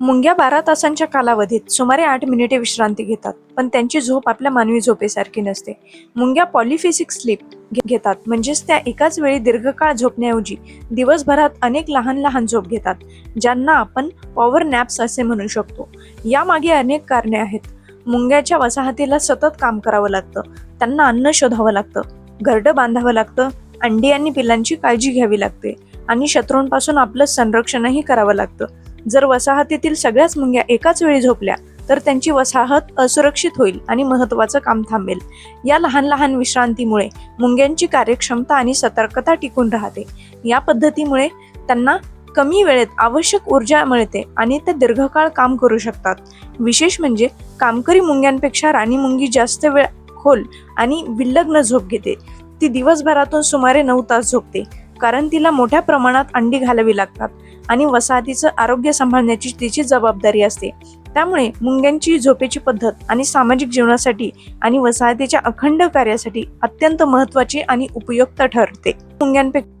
मुंग्या बारा तासांच्या कालावधीत सुमारे आठ मिनिटे विश्रांती घेतात पण त्यांची झोप आपल्या मानवी झोपेसारखी नसते. मुंग्या पॉलिफिसिक स्लीप घेतात म्हणजेच त्या एकाच वेळी दीर्घकाळ झोपण्याऐवजी दिवसभरात अनेक लहान लहान झोप घेतात ज्यांना आपण पॉवर नॅप्स असे म्हणू शकतो. यामागे अनेक कारणे आहेत. मुंग्याच्या वसाहतीला सतत काम करावं लागतं त्यांना अन्न शोधावं लागतं घरडं बांधावं लागतं अंडी आणि पिलांची काळजी घ्यावी लागते आणि शत्रूंपासून आपलं संरक्षणही करावं लागतं. जर वसाहतीतील सगळ्याच मुंग्या एकाच वेळी झोपल्या तर त्यांची वसाहत असुरक्षित होईल आणि महत्त्वाचं काम थांबेल. या लहान लहान विश्रांतीमुळे मुंग्यांची कार्यक्षमता आणि सतर्कता टिकून राहते. या पद्धतीमुळे त्यांना कमी वेळेत आवश्यक ऊर्जा मिळते आणि ते दीर्घकाळ काम करू शकतात. विशेष म्हणजे कामकरी मुंग्यांपेक्षा राणी मुंगी जास्त वेळ खोल आणि विल्लग्न झोप घेते. ती दिवसभरातून सुमारे नऊ तास झोपते कारण तिला मोठ्या प्रमाणात अंडी घालावी लागतात. आणि वसाहतीचं आरोग्य सांभाळण्याची तिची जबाबदारी असते. त्यामुळे मुंग्यांची झोपेची पद्धत आणि सामाजिक जीवनासाठी आणि वसाहतीच्या अखंड कार्यासाठी अत्यंत महत्त्वाची आणि उपयुक्त ठरते. मुंग्यांपेक्षा